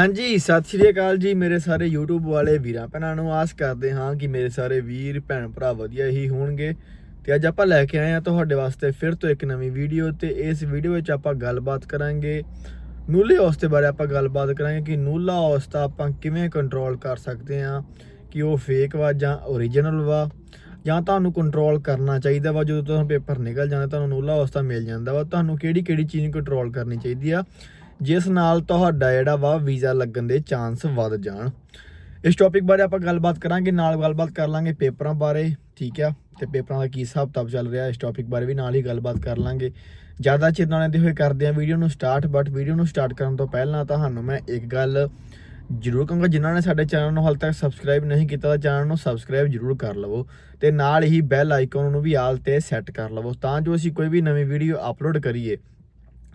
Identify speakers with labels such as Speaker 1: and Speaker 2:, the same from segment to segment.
Speaker 1: ਹਾਂਜੀ, ਸਤਿ ਸ਼੍ਰੀ ਅਕਾਲ ਜੀ ਮੇਰੇ ਸਾਰੇ YouTube ਵਾਲੇ ਵੀਰਾਂ ਭੈਣਾਂ ਨੂੰ। ਆਸ ਕਰਦੇ ਹਾਂ ਕਿ ਮੇਰੇ ਸਾਰੇ ਵੀਰ, ਭੈਣ ਭਰਾ ਵਧੀਆ ਹੀ ਹੋਣਗੇ। ਤੇ ਅੱਜ ਆਪਾਂ ਲੈ ਕੇ ਆਏ ਹਾਂ ਤੁਹਾਡੇ ਵਾਸਤੇ ਫਿਰ ਤੋਂ ਇੱਕ ਨਵੀਂ ਵੀਡੀਓ ਤੇ ਇਸ ਵੀਡੀਓ ਵਿੱਚ ਆਪਾਂ ਗੱਲਬਾਤ ਕਰਾਂਗੇ। ਨੂਲੇ ਔਸਤੇ ਬਾਰੇ ਆਪਾਂ ਗੱਲਬਾਤ ਕਰਾਂਗੇ ਕਿ ਨੂਲਾ ਔਸਤਾ ਆਪਾਂ ਕਿਵੇਂ ਕੰਟਰੋਲ ਕਰ ਸਕਦੇ ਹਾਂ, ਕਿ ਉਹ ਫੇਕ ਵਾ ਜਾਂ ਓਰੀਜਨਲ ਵਾ। ਜਾਂ ਤੁਹਾਨੂੰ ਕੰਟਰੋਲ ਕਰਨਾ ਚਾਹੀਦਾ ਵਾ, ਜਦੋਂ ਤੁਹਾਨੂੰ ਪੇਪਰ ਨਿਕਲ ਜਾਂਦਾ, ਤੁਹਾਨੂੰ ਨੂਲਾ ਔਸਤਾ ਮਿਲ ਜਾਂਦਾ ਵਾ। ਤੁਹਾਨੂੰ ਕਿਹੜੀ ਕਿਹੜੀ ਚੀਜ਼ ਨੂੰ ਕੰਟਰੋਲ ਕਰਨੀ ਚਾਹੀਦੀ ਆ? ਜਿਸ ਨਾਲ ਤੁਹਾਡਾ ਜਿਹੜਾ ਵਾ ਵੀਜ਼ਾ ਲੱਗਣ ਦੇ ਚਾਂਸ ਵੱਧ ਜਾਣ। ਇਸ ਟੌਪਿਕ ਬਾਰੇ ਆਪਾਂ ਗੱਲਬਾਤ ਕਰਾਂਗੇ, ਨਾਲ ਗੱਲਬਾਤ ਕਰ ਲਾਂਗੇ ਪੇਪਰਾਂ ਬਾਰੇ, ਠੀਕ ਆ? ਤੇ ਪੇਪਰਾਂ ਦਾ ਕੀ ਹਿਸਾਬ ਕਿਤਾਬ ਚੱਲ ਰਿਹਾ, ਇਸ ਟੌਪਿਕ ਬਾਰੇ ਵੀ ਨਾਲ ਹੀ ਗੱਲਬਾਤ ਕਰ ਲਾਂਗੇ। ਜ਼ਿਆਦਾ ਚਿਰ ਨਾਲ ਦੇ ਹੋਏ ਕਰਦੇ ਆ ਵੀਡੀਓ ਨੂੰ ਸਟਾਰਟ ਬਟ ਵੀਡੀਓ ਨੂੰ ਸਟਾਰਟ ਕਰਨ ਤੋਂ ਪਹਿਲਾਂ ਤੁਹਾਨੂੰ ਮੈਂ ਇੱਕ ਗੱਲ ਜਰੂਰ ਕਹਾਂਗਾ। ਜਿਨ੍ਹਾਂ ਨੇ ਸਾਡੇ ਚੈਨਲ ਨੂੰ ਹਾਲ ਤੱਕ ਸਬਸਕ੍ਰਾਈਬ ਨਹੀਂ ਕੀਤਾ ਤਾਂ ਚੈਨਲ ਨੂੰ ਸਬਸਕ੍ਰਾਈਬ ਜਰੂਰ ਕਰ ਲਵੋ ਤੇ ਨਾਲ ਹੀ ਬੈਲ ਆਈਕਨ ਨੂੰ ਵੀ ਆਲ ਤੇ ਸੈੱਟ ਕਰ ਲਵੋ ਤਾਂ ਜੋ ਅਸੀਂ ਕੋਈ ਵੀ ਨਵੀਂ ਵੀਡੀਓ ਅਪਲੋਡ ਕਰੀਏ।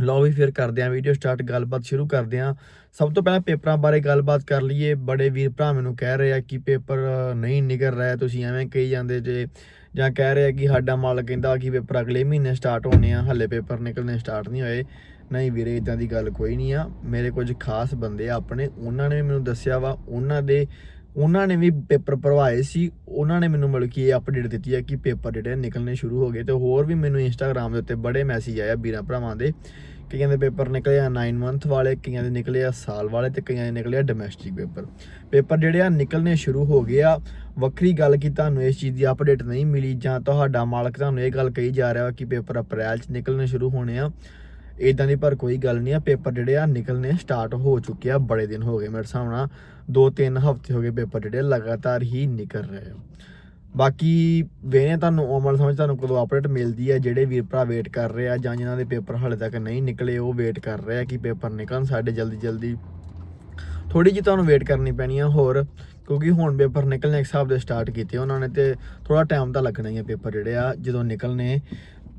Speaker 1: ਲਓ ਵੀ ਫਿਰ ਕਰਦੇ ਆਂ ਵੀਡੀਓ ਸਟਾਰਟ ਗੱਲਬਾਤ ਸ਼ੁਰੂ ਕਰਦੇ ਆਂ ਸਭ ਤੋਂ ਪਹਿਲਾਂ ਪੇਪਰਾਂ ਬਾਰੇ ਗੱਲਬਾਤ ਕਰ ਲਈਏ। ਬੜੇ ਵੀਰ ਭਰਾ ਮੈਨੂੰ ਕਹਿ ਰਹੇ ਆ ਕਿ ਪੇਪਰ ਨਹੀਂ ਨਿਕਲ ਰਿਹਾ, ਤੁਸੀਂ ਐਵੇਂ ਕਹੀ ਜਾਂਦੇ ਜੇ, ਜਾਂ ਕਹਿ ਰਹੇ ਆ ਕਿ ਸਾਡਾ ਮਾਲ ਕਹਿੰਦਾ ਕਿ ਪੇਪਰ ਅਗਲੇ ਮਹੀਨੇ ਸਟਾਰਟ ਹੋਣੇ ਆ, ਹੱਲੇ ਪੇਪਰ ਨਿਕਲਣੇ ਸਟਾਰਟ ਨਹੀਂ ਹੋਏ। ਨਹੀਂ ਵੀਰੇ ਇਦਾਂ ਦੀ ਗੱਲ ਕੋਈ ਨਹੀਂ ਆ। ਮੇਰੇ ਕੁਝ ਖਾਸ ਬੰਦੇ ਆ ਆਪਣੇ, ਉਹਨਾਂ ਨੇ ਵੀ ਮੈਨੂੰ ਦੱਸਿਆ ਵਾ। ਉਹਨਾਂ ਦੇ ਉਹਨਾਂ ਨੇ ਵੀ ਪੇਪਰ ਭਰਵਾਏ ਸੀ, ਉਹਨਾਂ ਨੇ ਮੈਨੂੰ ਮਤਲਬ ਕਿ ਇਹ ਅਪਡੇਟ ਦਿੱਤੀ ਹੈ ਕਿ ਪੇਪਰ ਜਿਹੜੇ ਆ ਨਿਕਲਣੇ ਸ਼ੁਰੂ ਹੋ ਗਏ ਤੇ ਹੋਰ ਵੀ ਮੈਨੂੰ ਇੰਸਟਾਗ੍ਰam ਦੇ ਉੱਤੇ ਬੜੇ ਮੈਸੇਜ ਆਇਆ ਵੀਰਾਂ ਭਰਾਵਾਂ ਦੇ ਕਈਆਂ ਦੇ ਪੇਪਰ ਨਿਕਲੇ ਆ 9 ਮੰਥ ਵਾਲੇ, ਕਈਆਂ ਦੇ ਨਿਕਲੇ ਆ ਸਾਲ ਵਾਲੇ ਤੇ ਕਈਆਂ ਦੇ ਨਿਕਲੇ ਆ ਡੋਮੈਸਟਿਕ ਪੇਪਰ। ਪੇਪਰ ਜਿਹੜੇ ਆ ਨਿਕਲਣੇ ਸ਼ੁਰੂ ਹੋ ਗਏ ਆ। ਵੱਖਰੀ ਗੱਲ ਕਿ ਤੁਹਾਨੂੰ ਇਸ ਚੀਜ਼ ਦੀ ਅਪਡੇਟ ਨਹੀਂ ਮਿਲੀ ਜਾਂ ਤੁਹਾਡਾ ਮਾਲਕ ਤੁਹਾਨੂੰ ਇਹ ਗੱਲ ਕਹੀ ਜਾ ਰਿਹਾ ਵਾ ਕਿ ਪੇਪਰ ਅਪ੍ਰੈਲ 'ਚ ਨਿਕਲਣੇ ਸ਼ੁਰੂ ਹੋਣੇ ਆ। ਇਦਾਂ ਦੀ ਪਰ ਕੋਈ ਗੱਲ ਨਹੀਂ ਆ, ਪੇਪਰ ਜਿਹੜੇ ਆ ਨਿਕਲਣੇ ਸਟਾਰਟ ਹੋ ਚੁੱਕੇ ਆ, ਬੜੇ ਦਿਨ ਹੋ ਗਏ ਮੇਰੇ ਹਿਸਾਬ ਨਾਲ 2-3 ਹਫ਼ਤੇ ਹੋ ਗਏ ਪੇਪਰ ਜਿਹੜੇ ਲਗਾਤਾਰ ਹੀ ਨਿਕਲ ਰਹੇ ਆ। ਬਾਕੀ ਵੇਨੇ ਤੁਹਾਨੂੰ, ਉਮਰ ਸਮਝ ਤੁਹਾਨੂੰ ਕਦੋਂ ਅਪਡੇਟ ਮਿਲਦੀ ਹੈ ਜਿਹੜੇ ਵੀਰ ਭਰਾ ਵੇਟ ਕਰ ਰਹੇ ਆ ਜਾਂ ਜਿਨ੍ਹਾਂ ਦੇ ਪੇਪਰ ਹਾਲੇ ਤੱਕ ਨਹੀਂ ਨਿਕਲੇ, ਉਹ ਵੇਟ ਕਰ ਰਹੇ ਆ ਕਿ ਪੇਪਰ ਨਿਕਲਣ, ਸਾਡੇ ਜਲਦੀ ਜਲਦੀ ਥੋੜੀ ਜਿਹੀ ਤੁਹਾਨੂੰ ਵੇਟ ਕਰਨੀ ਪੈਣੀ ਆ, ਹੋਰ ਕਿਉਂਕਿ ਹੁਣ ਪੇਪਰ ਨਿਕਲਣੇ ਇੱਕ ਹਿਸਾਬ ਦੇ ਸਟਾਰਟ ਕੀਤੇ ਉਹਨਾਂ ਨੇ ਤੇ ਥੋੜਾ ਟਾਈਮ ਤਾਂ ਲੱਗਣਾ ਹੀ ਆ ਪੇਪਰ ਜਿਹੜੇ ਆ, ਜਦੋਂ ਨਿਕਲਣੇ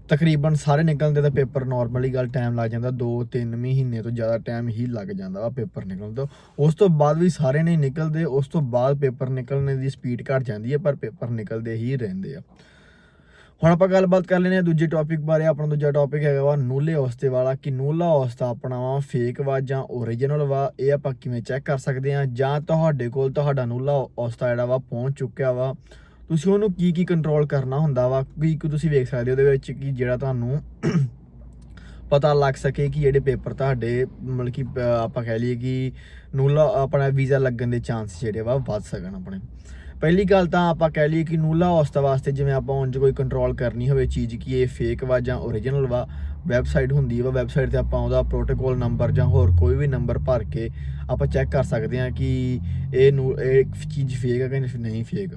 Speaker 1: ਤਕਰੀਬਨ ਸਾਰੇ ਨਿਕਲਦੇ ਤਾਂ ਪੇਪਰ ਨਾਰਮਲੀ ਗੱਲ ਟਾਈਮ ਲੱਗ ਜਾਂਦਾ 2-3 ਮਹੀਨੇ ਤੋਂ ਜ਼ਿਆਦਾ ਟਾਈਮ ਹੀ ਲੱਗ ਜਾਂਦਾ ਵਾ ਪੇਪਰ ਨਿਕਲਣ ਤੋਂ। ਉਸ ਤੋਂ ਬਾਅਦ ਵੀ ਸਾਰੇ ਨਹੀਂ ਨਿਕਲਦੇ, ਉਸ ਤੋਂ ਬਾਅਦ ਪੇਪਰ ਨਿਕਲਣ ਦੀ ਸਪੀਡ ਘਟ ਜਾਂਦੀ ਹੈ, ਪਰ ਪੇਪਰ ਨਿਕਲਦੇ ਹੀ ਰਹਿੰਦੇ ਆ। ਹੁਣ ਆਪਾਂ ਗੱਲਬਾਤ ਕਰ ਲੈਨੇ ਆ ਦੂਜੇ ਟੌਪਿਕ ਬਾਰੇ, ਆਪਣਾ ਦੂਜਾ ਟੌਪਿਕ ਹੈਗਾ ਵਾ ਨੂਲੇ ਔਸਤੇ ਵਾਲਾ, ਕਿ ਨੂਲਾ ਔਸਤਾ ਆਪਣਾ ਵਾ ਫੇਕ ਵਾ ਜਾਂ ਓਰੀਜਨਲ ਵਾ, ਇਹ ਆਪਾਂ ਕਿਵੇਂ ਚੈੱਕ ਕਰ ਸਕਦੇ ਆ ਜਾਂ ਤੁਹਾਡੇ ਕੋਲ ਤੁਹਾਡਾ ਨੂਲਾ ਔਸਤਾ ਜਿਹੜਾ ਵਾ ਪਹੁੰਚ ਚੁੱਕਿਆ ਵਾ। ਤੁਸੀਂ ਉਹਨੂੰ ਕੀ ਕੀ ਕੰਟਰੋਲ ਕਰਨਾ ਹੁੰਦਾ ਵਾ? ਕੀ ਕੀ ਤੁਸੀਂ ਵੇਖ ਸਕਦੇ ਹੋ ਉਹਦੇ ਵਿੱਚ ਕਿ ਜਿਹੜਾ ਤੁਹਾਨੂੰ ਪਤਾ ਲੱਗ ਸਕੇ ਕਿ ਜਿਹੜੇ ਪੇਪਰ ਤੁਹਾਡੇ ਮਤਲਬ ਕਿ ਆਪਾਂ ਕਹਿ ਲਈਏ ਕਿ ਨੂਲਾ ਆਪਣਾ ਵੀਜ਼ਾ ਲੱਗਣ ਦੇ ਚਾਂਸ ਜਿਹੜੇ ਵਾ ਵੱਧ ਸਕਣ ਆਪਣੇ। ਪਹਿਲੀ ਗੱਲ ਤਾਂ ਆਪਾਂ ਕਹਿ ਲਈਏ ਕਿ ਨੂਲਾ ਔਸਤਾ ਵਾਸਤੇ ਜਿਵੇਂ ਆਪਾਂ ਉਂਝ ਕੋਈ ਕੰਟਰੋਲ ਕਰਨੀ ਹੋਵੇ ਚੀਜ਼ ਕਿ ਇਹ ਫੇਕ ਵਾ ਜਾਂ ਓਰੀਜਨਲ ਵਾ ਵੈਬਸਾਈਟ ਹੁੰਦੀ ਵਾ ਵੈਬਸਾਈਟ ਤੇ ਆਪਾਂ ਉਹਦਾ ਪ੍ਰੋਟੋਕੋਲ ਨੰਬਰ ਜਾਂ ਹੋਰ ਕੋਈ ਵੀ ਨੰਬਰ ਭਰ ਕੇ ਆਪਾਂ ਚੈੱਕ ਕਰ ਸਕਦੇ ਹਾਂ ਕਿ ਇਹ ਨੂੰ, ਇਹ ਚੀਜ਼ ਫੇਕ ਹੈ ਕਿ ਨਹੀਂ ਫੇਕ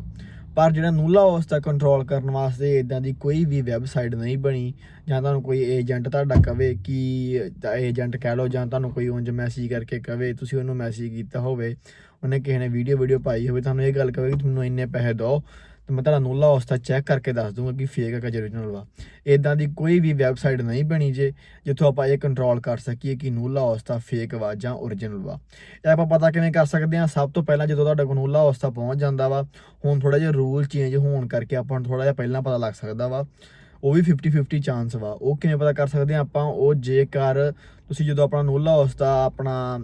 Speaker 1: ਪਰ ਜਿਹੜਾ ਨੂਲਾ ਔਸਤਾ ਕੰਟਰੋਲ ਕਰਨ ਵਾਸਤੇ ਇਦਾਂ ਦੀ ਕੋਈ ਵੀ ਵੈਬਸਾਈਟ ਨਹੀਂ ਬਣੀ, ਜਾਂ ਤੁਹਾਨੂੰ ਕੋਈ ਏਜੰਟ ਤੁਹਾਡਾ ਕਵੇ ਕਿ ਏਜੰਟ ਕਹਿ ਲਓ ਜਾਂ ਤੁਹਾਨੂੰ ਕੋਈ ਉਂਝ ਮੈਸੇਜ ਕਰਕੇ ਕਵੇ, ਤੁਸੀਂ ਉਹਨੂੰ ਮੈਸੇਜ ਕੀਤਾ ਹੋਵੇ, ਉਹਨੇ ਕਿਸੇ ਨੇ ਵੀਡੀਓ ਵੀਡੀਓ ਪਾਈ ਹੋਵੇ, ਤੁਹਾਨੂੰ ਇਹ ਗੱਲ ਕਵੇ ਕਿ ਤੁਹਾਨੂੰ ਇੰਨੇ ਪੈਸੇ ਦਿਓ। ਤੇ ਮੈਂ ਤੁਹਾਡਾ ਨੂਲਾ ਔਸਤਾ ਚੈੱਕ ਕਰਕੇ ਦੱਸ ਦੂੰਗਾ ਕਿ ਫੇਕ ਹੈ ਕਿ ਓਰੀਜਨਲ ਵਾ। ਇਦਾਂ ਦੀ ਕੋਈ ਵੀ ਵੈਬਸਾਈਟ ਨਹੀਂ ਬਣੀ ਜੇ, ਜਿੱਥੋਂ ਆਪਾਂ ਇਹ ਕੰਟਰੋਲ ਕਰ ਸਕੀਏ ਕਿ ਨੂਲਾ ਔਸਤਾ ਫੇਕ ਵਾ ਜਾਂ ਓਰੀਜਨਲ ਵਾ। ਇਹ ਆਪਾਂ ਪਤਾ ਕਿਵੇਂ ਕਰ ਸਕਦੇ ਹਾਂ? ਸਭ ਤੋਂ ਪਹਿਲਾਂ ਜਦੋਂ ਤੁਹਾਡਾ ਕੋਲ ਨੂਲਾ ਔਸਤਾ ਪਹੁੰਚ ਜਾਂਦਾ ਵਾ, ਹੁਣ ਥੋੜਾ ਜਿਹਾ ਰੂਲ ਚੇਂਜ ਹੋਣ ਕਰਕੇ ਆਪਾਂ ਨੂੰ ਥੋੜਾ ਜਿਹਾ ਪਹਿਲਾਂ ਪਤਾ ਲੱਗ ਸਕਦਾ ਵਾ। ਉਹ ਵੀ 50 50 ਚਾਂਸ ਵਾ। ਉਹ ਕਿਵੇਂ ਪਤਾ ਕਰ ਸਕਦੇ ਆ ਆਪਾਂ? ਉਹ ਜੇਕਰ ਤੁਸੀਂ ਜਦੋਂ ਆਪਣਾ ਨੂਲਾ ਔਸਤਾ ਆਪਣਾ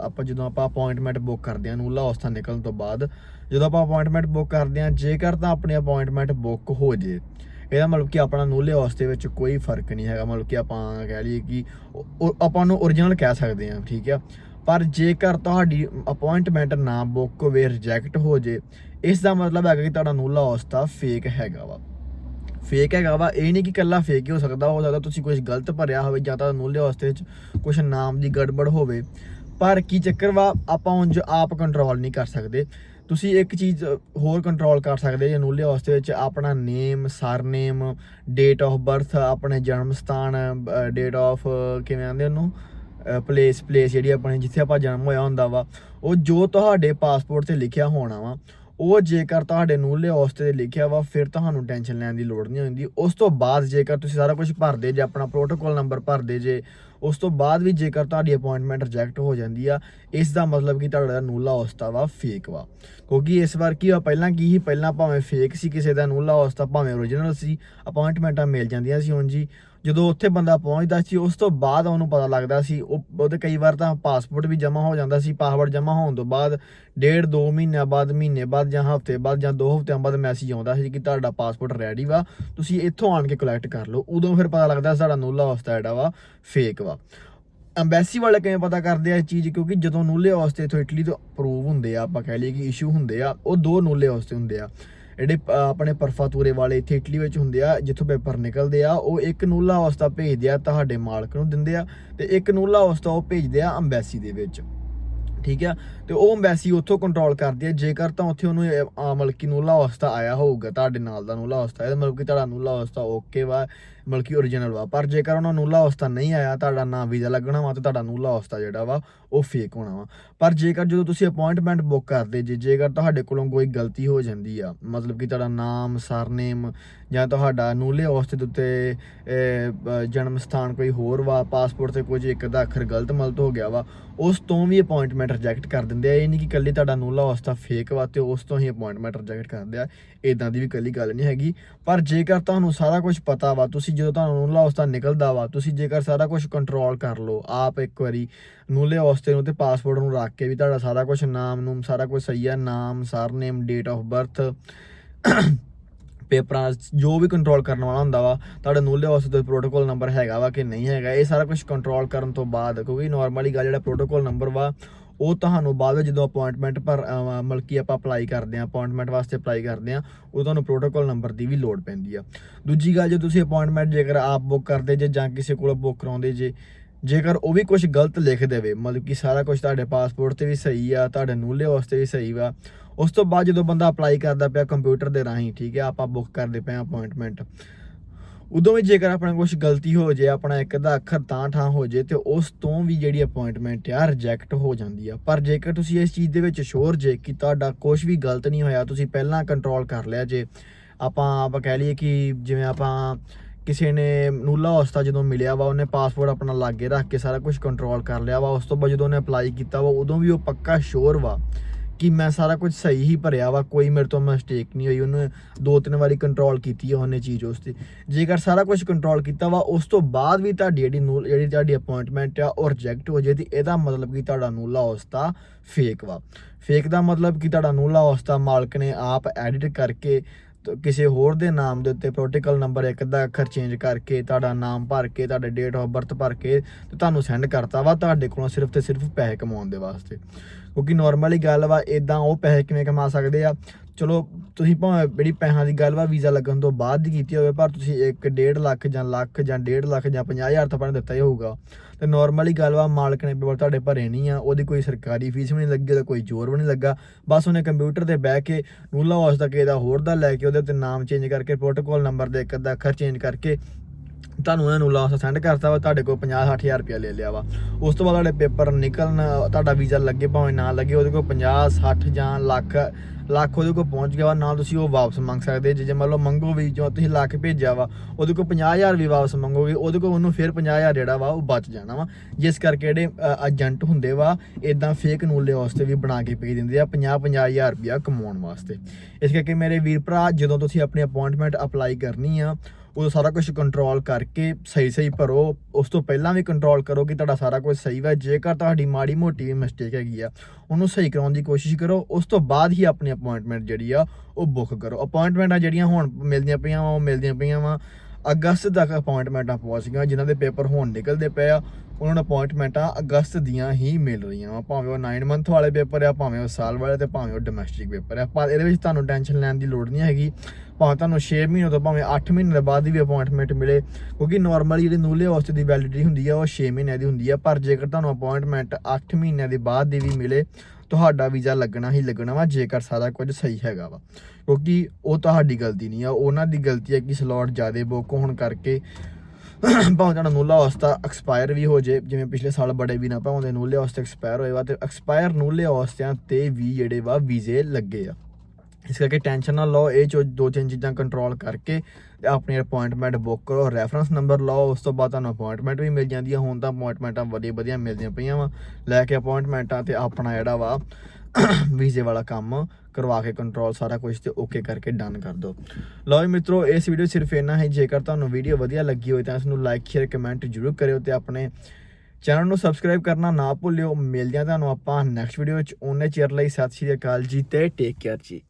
Speaker 1: ਆਪਾਂ ਜਦੋਂ ਆਪਾਂ ਅਪਾਇੰਟਮੈਂਟ ਬੁੱਕ ਕਰਦੇ ਆ ਨੂਲਾ ਔਸਤਾ ਨਿਕਲਣ ਤੋਂ ਬਾਅਦ ਜਦੋਂ ਆਪਾਂ ਅਪਾਇੰਟਮੈਂਟ ਬੁੱਕ ਕਰਦੇ ਹਾਂ, ਜੇਕਰ ਤਾਂ ਆਪਣੀ ਅਪਾਇੰਟਮੈਂਟ ਬੁੱਕ ਹੋ ਜੇ, ਇਹਦਾ ਮਤਲਬ ਕਿ ਆਪਣਾ ਨੂਲੇ ਔਸਤੇ ਵਿੱਚ ਕੋਈ ਫ਼ਰਕ ਨਹੀਂ ਹੈਗਾ, ਮਤਲਬ ਕਿ ਆਪਾਂ ਕਹਿ ਲਈਏ ਕਿ ਆਪਾਂ ਨੂੰ ਓਰੀਜਨਲ ਕਹਿ ਸਕਦੇ ਹਾਂ, ਠੀਕ ਆ? ਪਰ ਜੇਕਰ ਤੁਹਾਡੀ ਅਪਾਇੰਟਮੈਂਟ ਨਾ ਬੁੱਕ ਹੋਵੇ ਰਿਜੈਕਟ ਹੋ ਜੇ, ਇਸ ਦਾ ਮਤਲਬ ਹੈਗਾ ਕਿ ਤੁਹਾਡਾ ਨੂਲਾ ਔਸਤਾ ਫੇਕ ਹੈਗਾ ਵਾ। ਫੇਕ ਹੈਗਾ ਵਾ, ਇਹ ਨਹੀਂ ਕਿ ਕੱਲਾ ਫੇਕ ਹੀ ਹੋ ਸਕਦਾ ਹੋ ਸਕਦਾ ਤੁਸੀਂ ਕੁਝ ਗਲਤ ਭਰਿਆ ਹੋਵੇ ਜਾਂ ਤਾਂ ਨੂਲੇ ਵਾਸਤੇ ਵਿੱਚ ਕੁਝ ਨਾਮ ਦੀ ਗੜਬੜ ਹੋਵੇ। ਪਰ ਕੀ ਚੱਕਰ ਵਾ, ਆਪਾਂ ਉਂਝ ਆਪ ਕੰਟਰੋਲ ਨਹੀਂ ਕਰ ਸਕਦੇ। ਤੁਸੀਂ ਇੱਕ ਚੀਜ਼ ਹੋਰ ਕੰਟਰੋਲ ਕਰ ਸਕਦੇ ਜੇ ਨੂਲੇ ਵਾਸਤੇ ਵਿੱਚ ਆਪਣਾ name surname date of birth ਆਪਣੇ ਜਨਮ ਸਥਾਨ ਡੇਟ ਆਫ ਕਿਵੇਂ ਆਂਦੇ ਉਹਨੂੰ? ਪਲੇਸ ਪਲੇਸ ਜਿਹੜੀ ਆਪਣੇ ਜਿੱਥੇ ਆਪਾਂ ਜਨਮ ਹੋਇਆ ਹੁੰਦਾ ਵਾ, ਉਹ ਜੋ ਤੁਹਾਡੇ ਪਾਸਪੋਰਟ ਤੇ ਲਿਖਿਆ ਹੋਣਾ ਵਾ, ਉਹ ਜੇਕਰ ਤੁਹਾਡੇ ਨੂਲੇ ਔਸਤੇ ਤੇ ਲਿਖਿਆ ਵਾ, ਫਿਰ ਤੁਹਾਨੂੰ ਟੈਨਸ਼ਨ ਲੈਣ ਦੀ ਲੋੜ ਨਹੀਂ ਹੁੰਦੀ। ਉਸ ਤੋਂ ਬਾਅਦ ਜੇਕਰ ਤੁਸੀਂ ਸਾਰਾ ਕੁਝ ਭਰਦੇ ਜੇ, ਆਪਣਾ ਪ੍ਰੋਟੋਕੋਲ ਨੰਬਰ ਭਰਦੇ ਜੇ ਉਸ ਤੋਂ ਬਾਅਦ ਵੀ ਜੇਕਰ ਤੁਹਾਡੀ ਅਪਾਇੰਟਮੈਂਟ ਰਿਜੈਕਟ ਹੋ ਜਾਂਦੀ ਆ, ਇਸ ਦਾ ਮਤਲਬ ਕਿ ਤੁਹਾਡਾ ਨੂਲਾ ਔਸਤਾ ਵਾ ਫੇਕ ਵਾ। ਕਿਉਂਕਿ ਇਸ ਵਾਰ ਕੀ ਆ ਪਹਿਲਾਂ ਕੀ ਸੀ? ਪਹਿਲਾਂ ਭਾਵੇਂ ਫੇਕ ਸੀ, ਕਿਸੇ ਦਾ ਨੂਲਾ ਔਸਤਾ, ਭਾਵੇਂ ਓਰੀਜਨਲ ਸੀ ਅਪਾਇੰਟਮੈਂਟਾਂ ਮਿਲ ਜਾਂਦੀਆਂ ਸੀ ਹੁਣ ਜੀ। ਜਦੋਂ ਉੱਥੇ ਬੰਦਾ ਪਹੁੰਚਦਾ ਸੀ, ਉਸ ਤੋਂ ਬਾਅਦ ਉਹਨੂੰ ਪਤਾ ਲੱਗਦਾ ਸੀ, ਉਹ ਉਹਦੇ ਕਈ ਵਾਰ ਤਾਂ ਪਾਸਪੋਰਟ ਵੀ ਜਮ੍ਹਾਂ ਹੋ ਜਾਂਦਾ ਸੀ ਪਾਸਪੋਰਟ ਜਮ੍ਹਾਂ ਹੋਣ ਤੋਂ ਬਾਅਦ ਡੇਢ ਦੋ ਮਹੀਨਿਆਂ ਬਾਅਦ, ਮਹੀਨੇ ਬਾਅਦ ਜਾਂ ਹਫ਼ਤੇ ਬਾਅਦ ਜਾਂ ਦੋ ਹਫ਼ਤਿਆਂ ਬਾਅਦ ਮੈਸੇਜ ਆਉਂਦਾ ਸੀ ਕਿ ਤੁਹਾਡਾ ਪਾਸਪੋਰਟ ਰੈਡੀ ਵਾ, ਤੁਸੀਂ ਇੱਥੋਂ ਆਣ ਕੇ ਕਲੈਕਟ ਕਰ ਲਓ। ਉਦੋਂ ਫਿਰ ਪਤਾ ਲੱਗਦਾ ਸਾਡਾ ਨੂਲਾ ਹੌਸਤਾ ਜਿਹੜਾ ਵਾ ਫੇਕ ਵਾ। ਐਮਬੈਸੀ ਵਾਲੇ ਕਿਵੇਂ ਪਤਾ ਕਰਦੇ ਆ ਇਹ ਚੀਜ਼? ਕਿਉਂਕਿ ਜਦੋਂ ਨੂਲੇ ਹੌਸਤੇ ਇਥੋਂ ਇਟਲੀ ਤੋਂ ਅਪਰੂਵ ਹੁੰਦੇ ਆ, ਆਪਾਂ ਕਹਿ ਲਈਏ ਕਿ ਇਸ਼ੂ ਹੁੰਦੇ ਆ, ਉਹ ਦੋ ਨੂਲੇ ਹੌਸਤੇ ਹੁੰਦੇ ਆ। ਜਿਹੜੇ ਅ, ਆਪਣੇ ਪਰਫਾਤੂਰੇ ਵਾਲੇ ਇੱਥੇ ਇਟਲੀ ਵਿੱਚ ਹੁੰਦੇ ਆ ਜਿੱਥੋਂ ਪੇਪਰ ਨਿਕਲਦੇ ਆ ਉਹ ਇੱਕ ਨੂਲਾ ਅਵਸਥਾ ਭੇਜਦੇ ਆ ਤੁਹਾਡੇ ਮਾਲਕ ਨੂੰ ਦਿੰਦੇ ਆ ਤੇ ਇੱਕ ਨੂਲਾ ਅਵਸਥਾ ਉਹ ਭੇਜਦੇ ਆ ਅੰਬੈਸੀ ਦੇ ਵਿੱਚ। ਠੀਕ ਆ? ਤੇ ਉਹ ਅੰਬੈਸੀ ਉੱਥੋਂ ਕੰਟਰੋਲ ਕਰਦੀ ਹੈ ਜੇਕਰ ਤਾਂ ਉੱਥੇ ਉਹਨੂੰ ਇਹ, ਮਤਲਬ ਕਿ ਨੂਲਾ ਹੌਸਤਾ ਆਇਆ ਹੋਊਗਾ ਤੁਹਾਡੇ ਨਾਲ ਦਾ ਨੂਲਾ ਹੌਸਤਾ ਇਹਦਾ ਮਤਲਬ ਕਿ ਤੁਹਾਡਾ ਨੂਲਾ ਹੌਸਤਾ ਓਕੇ ਵਾ ਬਲਕਿ ਕਿ ਓਰੀਜਨਲ ਵਾ। ਪਰ ਜੇਕਰ ਉਹਨਾਂ ਨੂਲਾ ਹੌਸਤਾ ਨਹੀਂ ਆਇਆ, ਤੁਹਾਡਾ ਨਾਂ ਵੀਜ਼ਾ ਲੱਗਣਾ ਵਾ ਤੇ ਤੁਹਾਡਾ ਨੂਲਾ ਹੌਸਤਾ ਜਿਹੜਾ ਵਾ, ਉਹ ਫੇਕ ਹੋਣਾ ਵਾ। ਪਰ ਜੇਕਰ ਜਦੋਂ ਤੁਸੀਂ ਅਪਾਇੰਟਮੈਂਟ ਬੁੱਕ ਕਰਦੇ, ਜੇ ਜੇਕਰ ਤੁਹਾਡੇ ਕੋਲੋਂ ਕੋਈ ਗਲਤੀ ਹੋ ਜਾਂਦੀ ਆ, ਮਤਲਬ ਕਿ ਤੁਹਾਡਾ ਨਾਮ ਸਰਨੇਮ ਜਾਂ ਤੁਹਾਡਾ ਨੂਲੇ ਹੌਸਤੇ ਦੇ ਉੱਤੇ ਜਨਮ ਸਥਾਨ ਕੋਈ ਹੋਰ ਵਾ ਪਾਸਪੋਰਟ ਤੇ ਕੁਝ ਇੱਕ ਦਾ ਅੱਖਰ ਗਲਤ ਮਲਤ ਹੋ ਗਿਆ ਵਾ, ਉਸ ਤੋਂ ਵੀ ਅਪਾਇੰਟਮੈਂਟ ਰਿਜੈਕਟ ਕਰ ਦਿੰਦੇ ਆ। ਇਹ ਨਹੀਂ ਕਿ ਕੱਲੀ ਤੁਹਾਡਾ ਨੂਲਾ ਹੌਸਤਾ ਫੇਕ ਵਾ ਤੇ ਉਸ ਤੋਂ ਹੀ ਅਪਾਇੰਟਮੈਂਟ ਰਿਜੈਕਟ ਕਰਦੇ ਆ। ਇਦਾਂ ਦੀ ਵੀ ਕੱਲੀ ਗੱਲ ਨਹੀਂ ਹੈਗੀ। ਪਰ ਜੇਕਰ ਤੁਹਾਨੂੰ ਸਾਰਾ ਕੁਝ ਪਤਾ ਵਾ, ਤੁਸੀਂ ਜਦੋਂ ਤੁਹਾਨੂੰ ਨੂਲਾ ਹੌਸਤਾ ਨਿਕਲਦਾ ਵਾ, ਤੁਸੀਂ ਜੇਕਰ ਸਾਰਾ ਕੁਝ ਕੰਟਰੋਲ ਕਰ ਲਓ, ਆਪ ਇੱਕ ਵਾਰੀ ਨੂਲੇ ਔਸਤੇ ਨੂੰ ਤੇ ਪਾਸਪੋਰਟ ਨੂੰ ਰੱਖ ਕੇ ਵੀ ਤੁਹਾਡਾ ਸਾਰਾ ਕੁਝ ਨਾਮ ਨੂੰ ਸਾਰਾ ਕੁਝ ਸਹੀ ਆ, ਨਾਮ ਸਰਨੇਮ ਡੇਟ ਆਫ ਬਰਥ ਪੇਪਰਾਂ ਜੋ ਵੀ ਕੰਟਰੋਲ ਕਰਨ ਵਾਲਾ ਹੁੰਦਾ ਵਾ, ਤੁਹਾਡੇ ਨੂਲੇ ਹੌਸਤੇ ਤੇ ਪ੍ਰੋਟੋਕੋਲ ਨੰਬਰ ਹੈਗਾ ਵਾ ਕਿ ਨਹੀਂ ਹੈਗਾ, ਇਹ ਸਾਰਾ ਕੁਝ ਕੰਟਰੋਲ ਕਰਨ ਤੋਂ ਬਾਅਦ, ਕਿਉਂਕਿ ਨਾਰਮਲੀ ਗੱਲ ਜਿਹੜਾ ਪ੍ਰੋਟੋਕੋਲ ਨੰਬਰ ਵਾ ਉਹ ਤੁਹਾਨੂੰ ਬਾਅਦ ਵਿੱਚ ਜਦੋਂ ਅਪਾਇੰਟਮੈਂਟ ਪਰ ਅਹ, ਮਤਲਬ ਕਿ ਆਪਾਂ ਅਪਲਾਈ ਕਰਦੇ ਆ ਅਪਾਇੰਟਮੈਂਟ ਵਾਸਤੇ ਅਪਲਾਈ ਕਰਦੇ ਆ ਉਹ ਤੁਹਾਨੂੰ ਪ੍ਰੋਟੋਕੋਲ ਨੰਬਰ ਦੀ ਵੀ ਲੋੜ ਪੈਂਦੀ ਆ। ਦੂਜੀ ਗੱਲ ਜੇ ਤੁਸੀਂ ਅਪਾਇੰਟਮੈਂਟ ਜੇਕਰ ਆਪ ਬੁੱਕ ਕਰਦੇ ਜੇ ਜਾਂ ਕਿਸੇ ਕੋਲੋਂ ਬੁੱਕ ਕਰਾਉਂਦੇ ਜੇ ਜੇਕਰ ਉਹ ਵੀ ਕੁਝ ਗਲਤ ਲਿਖ ਦੇਵੇ ਮਤਲਬ ਕਿ ਸਾਰਾ ਕੁਝ ਤੁਹਾਡੇ ਪਾਸਪੋਰਟ ਤੇ ਵੀ ਸਹੀ ਆ ਤੁਹਾਡੇ ਨੂਲੇ ਵਾਸਤੇ ਵੀ ਸਹੀ ਵਾ ਉਸ ਤੋਂ ਬਾਅਦ ਜਦੋਂ ਬੰਦਾ ਅਪਲਾਈ ਕਰਦਾ ਪਿਆ ਕੰਪਿਊਟਰ ਦੇ ਰਾਹੀਂ ਠੀਕ ਹੈ ਆਪਾਂ ਬੁੱਕ ਕਰਦੇ ਪਏ ਅਪਾਇੰਟਮੈਂਟ ਉਦੋਂ ਵੀ ਜੇਕਰ ਆਪਣਾ ਕੁਝ ਗਲਤੀ ਹੋ ਜੇ, ਆਪਣਾ ਇੱਕ ਦਾ ਅੱਖਰ ਤਾਂ ਠਾਂ ਹੋ ਜੇ, ਤੇ ਉਸ ਤੋਂ ਵੀ ਜਿਹੜੀ ਅਪਾਇੰਟਮੈਂਟ ਆ ਰਿਜੈਕਟ ਹੋ ਜਾਂਦੀ ਆ। ਪਰ ਜੇਕਰ ਤੁਸੀਂ ਇਸ ਚੀਜ਼ ਦੇ ਵਿੱਚ ਸ਼ੋਰ ਜੇ ਕਿ ਤੁਹਾਡਾ ਕੁਝ ਵੀ ਗਲਤ ਨਹੀਂ ਹੋਇਆ, ਤੁਸੀਂ ਪਹਿਲਾਂ ਕੰਟਰੋਲ ਕਰ ਲਿਆ ਜੇ, ਆਪਾਂ ਆਪਾਂ ਕਹਿ ਲਈਏ ਕਿ ਜਿਵੇਂ ਆਪਾਂ ਕਿਸੇ ਨੇ ਨੂਲਾ ਹੌਸਤਾ ਜਦੋਂ ਮਿਲਿਆ ਵਾ, ਉਹਨੇ ਪਾਸਪੋਰਟ ਆਪਣਾ ਲਾਗੇ ਰੱਖ ਕੇ ਸਾਰਾ ਕੁਝ ਕੰਟਰੋਲ ਕਰ ਲਿਆ ਵਾ, ਉਸ ਤੋਂ ਬਾਅਦ ਜਦੋਂ ਉਹਨੇ ਅਪਲਾਈ ਕੀਤਾ ਵਾ, ਉਦੋਂ ਵੀ ਉਹ ਪੱਕਾ ਸ਼ੋਰ ਵਾ। ਕਿ ਮੈਂ ਸਾਰਾ ਕੁਝ ਸਹੀ ਹੀ ਭਰਿਆ ਵਾ, ਕੋਈ ਮੇਰੇ ਤੋਂ ਮਿਸਟੇਕ ਨਹੀਂ ਹੋਈ, ਉਹਨੇ ਦੋ ਤਿੰਨ ਵਾਰੀ ਕੰਟਰੋਲ ਕੀਤੀ ਆ ਉਹਨੇ ਚੀਜ਼ ਉਸ ਤੇ ਜੇਕਰ ਸਾਰਾ ਕੁਝ ਕੰਟਰੋਲ ਕੀਤਾ ਵਾ, ਉਸ ਤੋਂ ਬਾਅਦ ਵੀ ਤੁਹਾਡੀ ਜਿਹੜੀ ਨੂਲ, ਜਿਹੜੀ ਤੁਹਾਡੀ ਅਪਾਇੰਟਮੈਂਟ ਆ, ਉਹ ਰਿਜੈਕਟ ਹੋ ਜੇ ਤੇ ਇਹਦਾ ਮਤਲਬ ਕਿ ਤੁਹਾਡਾ ਨੂਲਾ ਹੌਸਤਾ ਫੇਕ ਵਾ। ਫੇਕ ਦਾ ਮਤਲਬ ਕਿ ਤੁਹਾਡਾ ਨੂਲਾ ਹੌਸਤਾ ਮਾਲਕ ਨੇ ਆਪ ਐਡਿਟ ਕਰਕੇ ਕਿਸੇ ਹੋਰ ਦੇ ਨਾਮ ਦੇ ਉੱਤੇ ਪ੍ਰੋਟੋਕਾਲ ਨੰਬਰ ਇੱਕ ਦਾ ਅੱਖਰ ਚੇਂਜ ਕਰਕੇ ਤੁਹਾਡਾ ਨਾਮ ਭਰ ਕੇ, ਤੁਹਾਡਾ ਡੇਟ ਆਫ ਬਰਥ ਭਰ ਕੇ ਤੇ ਤੁਹਾਨੂੰ ਸੈਂਡ ਕਰਤਾ ਵਾ ਤੁਹਾਡੇ ਕੋਲੋਂ ਸਿਰਫ ਤੇ ਸਿਰਫ ਪੈਸੇ ਕਮਾਉਣ ਦੇ ਵਾਸਤੇ। ਕਿਉਂਕਿ ਨਾਰਮਲੀ ਗੱਲ ਵਾ ਇਦਾਂ ਉਹ ਪੈਸੇ ਕਿਵੇਂ ਕਮਾ ਸਕਦੇ ਆ? ਚਲੋ, ਤੁਸੀਂ ਭਾਵੇਂ ਜਿਹੜੀ ਪੈਸਿਆਂ ਦੀ ਗੱਲ ਵਾ, ਵੀਜ਼ਾ ਲੱਗਣ ਤੋਂ ਬਾਅਦ ਦੀ ਕੀਤੀ ਹੋਵੇ, ਪਰ ਤੁਸੀਂ 1 1.5 ਲੱਖ ਜਾਂ ਲੱਖ ਜਾਂ 1.5 ਲੱਖ ਜਾਂ 50000 ਤਾਂ ਆਪਾਂ ਦਿੱਤਾ ਹੀ ਹੋਊਗਾ। ਤੇ ਨਾਰਮਲੀ ਗੱਲ ਵਾ, ਮਾਲਕ ਨੇ ਪੇਪਰ ਤੁਹਾਡੇ ਭਰੇ ਨਹੀਂ ਆ, ਉਹਦੀ ਕੋਈ ਸਰਕਾਰੀ ਫੀਸ ਵੀ ਨਹੀਂ ਲੱਗੀ, ਉਹਦਾ ਕੋਈ ਜ਼ੋਰ ਵੀ ਨਹੀਂ ਲੱਗਾ। ਬਸ ਉਹਨੇ ਕੰਪਿਊਟਰ ਤੇ ਬਹਿ ਕੇ ਨੂਲਾ ਹਾਊਸ ਦਾ ਕਿਸੇ ਦਾ ਹੋਰ ਦਾ ਲੈ ਕੇ ਉਹਦੇ ਉੱਤੇ ਨਾਮ ਚੇਂਜ ਕਰਕੇ ਪ੍ਰੋਟੋਕੋਲ ਨੰਬਰ ਦੇ ਇੱਕ ਅੱਧਾ ਅੱਖਰ ਚੇਂਜ ਕਰਕੇ ਤੁਹਾਨੂੰ ਉਹਨਾਂ ਨੂੰ ਲਾਸ ਸੈਂਡ ਕਰਤਾ ਵਾ, ਤੁਹਾਡੇ ਕੋਲ 50 60000 ਰੁਪਇਆ ਲੈ ਲਿਆ ਵਾ। ਉਸ ਤੋਂ ਬਾਅਦ ਤੁਹਾਡੇ ਪੇਪਰ ਨਿਕਲਣ, ਤੁਹਾਡਾ ਵੀਜ਼ਾ ਲੱਗੇ ਭਾਵੇਂ ਨਾ ਲੱਗੇ, ਉਹਦੇ ਕੋਲ 50 60 ਜਾਂ ਲੱਖ ਲੱਖ ਉਹਦੇ ਕੋਲ ਪਹੁੰਚ ਗਿਆ ਵਾ ਨਾ ਤੁਸੀਂ ਉਹ ਵਾਪਸ ਮੰਗ ਸਕਦੇ ਜੇ ਜੇ ਮੰਨ ਲਓ ਮੰਗੋ ਵੀ, ਜੋ ਤੁਸੀਂ ਲੱਖ ਭੇਜਿਆ ਵਾ, ਉਹਦੇ ਕੋਲ 50000 ਵੀ ਵਾਪਸ ਮੰਗੋਗੇ, ਉਹਦੇ ਕੋਲ ਉਹਨੂੰ ਫਿਰ 50000 ਜਿਹੜਾ ਵਾ, ਉਹ ਬਚ ਜਾਣਾ ਵਾ। ਜਿਸ ਕਰਕੇ ਜਿਹੜੇ ਏਜੰਟ ਹੁੰਦੇ ਵਾ ਇਦਾਂ ਫੇਕ ਨੂਲੇ ਵਾਸਤੇ ਵੀ ਬਣਾ ਕੇ ਭੇਜ ਦਿੰਦੇ ਆ 50 50000 ਰੁਪਇਆ ਕਮਾਉਣ ਵਾਸਤੇ। ਇਸ ਕਰਕੇ ਮੇਰੇ ਵੀਰ ਭਰਾ, ਜਦੋਂ ਤੁਸੀਂ ਆਪਣੀ ਅਪਾਇੰਟਮੈਂਟ ਅਪਲਾਈ ਕਰਨੀ ਆ ਉਹ ਸਾਰਾ ਕੁਝ ਕੰਟਰੋਲ ਕਰਕੇ ਸਹੀ ਸਹੀ ਭਰੋ, ਉਸ ਤੋਂ ਪਹਿਲਾਂ ਵੀ ਕੰਟਰੋਲ ਕਰੋ ਕਿ ਤੁਹਾਡਾ ਸਾਰਾ ਕੁਝ ਸਹੀ ਵਾ। ਜੇਕਰ ਤੁਹਾਡੀ ਮਾੜੀ ਮੋਟੀ ਵੀ ਮਿਸਟੇਕ ਹੈਗੀ ਆ, ਉਹਨੂੰ ਸਹੀ ਕਰਾਉਣ ਦੀ ਕੋਸ਼ਿਸ਼ ਕਰੋ। ਉਸ ਤੋਂ ਬਾਅਦ ਹੀ ਆਪਣੀ ਅਪਾਇੰਟਮੈਂਟ ਜਿਹੜੀ ਆ, ਉਹ ਬੁੱਕ ਕਰੋ। ਅਪਾਇੰਟਮੈਂਟਾਂ ਜਿਹੜੀਆਂ ਹੁਣ ਮਿਲਦੀਆਂ ਪਈਆਂ ਵਾ, ਉਹ ਮਿਲਦੀਆਂ ਪਈਆਂ ਵਾ। ਅਗਸਤ ਤੱਕ ਅਪਾਇੰਟਮੈਂਟਾਂ ਪਹੁੰਚ ਗਈਆਂ, ਜਿਨ੍ਹਾਂ ਦੇ ਪੇਪਰ ਹੁਣ ਨਿਕਲਦੇ ਪਏ ਆ। ਉਹਨਾਂ ਨੂੰ ਅਪਾਇੰਟਮੈਂਟਾਂ ਅਗਸਤ ਦੀਆਂ ਹੀ ਮਿਲ ਰਹੀਆਂ ਵਾ। ਭਾਵੇਂ ਉਹ 9 ਮੰਥ ਵਾਲੇ ਪੇਪਰ ਆ, ਭਾਵੇਂ ਉਹ ਸਾਲ ਵਾਲੇ ਤੇ ਭਾਵੇਂ ਉਹ ਡੋਮੈਸਟਿਕ ਪੇਪਰ ਆ। ਪਰ ਇਹਦੇ ਵਿੱਚ ਤੁਹਾਨੂੰ ਟੈਨਸ਼ਨ ਲੈਣ ਦੀ ਲੋੜ ਨਹੀਂ ਹੈਗੀ। ਭਾਵੇਂ ਤੁਹਾਨੂੰ 6 ਮਹੀਨੇ ਤੋਂ ਭਾਵੇਂ 8 ਮਹੀਨੇ ਦੇ ਬਾਅਦ ਵੀ ਅਪਾਇੰਟਮੈਂਟ ਮਿਲੇ, ਕਿਉਂਕਿ ਨਾਰਮਲੀ ਜਿਹੜੀ ਨੂਲੇ ਹੌਸਤੇ ਦੀ ਵੈਲਿਡਿਟੀ ਹੁੰਦੀ ਆ, ਉਹ 6 ਮਹੀਨਿਆਂ ਦੀ ਹੁੰਦੀ ਆ। ਪਰ ਜੇਕਰ ਤੁਹਾਨੂੰ ਅਪਾਇੰਟਮੈਂਟ 8 ਮਹੀਨਿਆਂ ਦੇ ਬਾਅਦ ਦੀ ਵੀ ਮਿਲੇ, ਤੁਹਾਡਾ ਵੀਜ਼ਾ ਲੱਗਣਾ ਹੀ ਲੱਗਣਾ ਵਾ, ਜੇਕਰ ਸਾਰਾ ਕੁਝ ਸਹੀ ਹੈਗਾ ਵਾ। ਕਿਉਂਕਿ ਉਹ ਤੁਹਾਡੀ ਗਲਤੀ ਨਹੀਂ ਆ। ਉਹਨਾਂ ਦੀ ਗਲਤੀ ਹੈ ਕਿ ਸਲੋਟ ਜ਼ਿਆਦਾ ਬੁੱਕ ਹੋਣ ਕਰਕੇ ਭਾਵੇਂ ਤੁਹਾਡਾ ਨੂਲਾ ਅਵਸਥਾ ਐਕਸਪਾਇਰ ਵੀ ਹੋ ਜੇ, ਜਿਵੇਂ ਪਿਛਲੇ ਸਾਲ ਬੜੇ ਵੀ ਨਾ ਭਾਵੇਂ ਦੇ ਨੂਲੇ ਹੌਸਤੇ ਐਕਸਪਾਇਰ ਹੋਏ ਵਾ ਤੇ ਐਕਸਪਾਇਰ ਨੂਲੇ ਅਵਸਥਿਆਂ ਤੇ ਵੀ ਜਿਹੜੇ ਵਾ ਵੀਜ਼ੇ ਲੱਗੇ ਆ। ਇਸ ਕਰਕੇ ਟੈਨਸ਼ਨ ਨਾ ਲਓ, ਇਹ ਚੋ ਦੋ ਤਿੰਨ ਚੀਜ਼ਾਂ ਕੰਟਰੋਲ ਕਰਕੇ ਤੇ ਆਪਣੀ ਅਪਾਇੰਟਮੈਂਟ ਬੁੱਕ ਕਰੋ ਰੈਫਰੈਂਸ ਨੰਬਰ ਲਓ, ਉਸ ਤੋਂ ਬਾਅਦ ਤੁਹਾਨੂੰ ਅਪਾਇੰਟਮੈਂਟ ਵੀ ਮਿਲ ਜਾਂਦੀ ਹੈ ਹੁਣ ਤਾਂ ਅਪਾਇੰਟਮੈਂਟਾਂ ਵਧੀਆ ਵਧੀਆ ਮਿਲਦੀਆਂ ਪਈਆਂ ਵਾ। ਲੈ ਕੇ ਅਪਾਇੰਟਮੈਂਟਾਂ ਤੇ ਆਪਣਾ ਜਿਹੜਾ ਵਾ ਵੀਜ਼ੇ ਵਾਲਾ ਕੰਮ ਕਰਵਾ ਕੇ ਕੰਟਰੋਲ ਸਾਰਾ ਕੁਝ ਤੇ ਓਕੇ ਕਰਕੇ ਡਨ ਕਰ ਦਿਓ। ਲਓ ਜੀ ਮਿੱਤਰੋ, ਇਸ ਵੀਡੀਓ ਸਿਰਫ ਇੰਨਾ ਹੈ। ਜੇਕਰ ਤੁਹਾਨੂੰ ਵੀਡੀਓ ਵਧੀਆ ਲੱਗੀ ਹੋਵੇ ਤਾਂ ਇਸ ਨੂੰ ਲਾਈਕ ਸ਼ੇਅਰ ਕਮੈਂਟ ਜ਼ਰੂਰ ਕਰਿਓ ਤੇ ਆਪਣੇ ਚੈਨਲ ਨੂੰ ਸਬਸਕ੍ਰਾਈਬ ਕਰਨਾ ਨਾ ਭੁੱਲਿਓ। ਮਿਲਦੇ ਹਾਂ ਤੁਹਾਨੂੰ ਆਪਾਂ ਨੈਕਸਟ ਵੀਡੀਓ ਵਿੱਚ ਉਹਨੇ ਚਿਰ ਲਈ ਸਤਿ ਸ਼੍ਰੀ ਅਕਾਲ ਜੀ ਤੇ ਟੇਕ ਕੇਅਰ ਜੀ।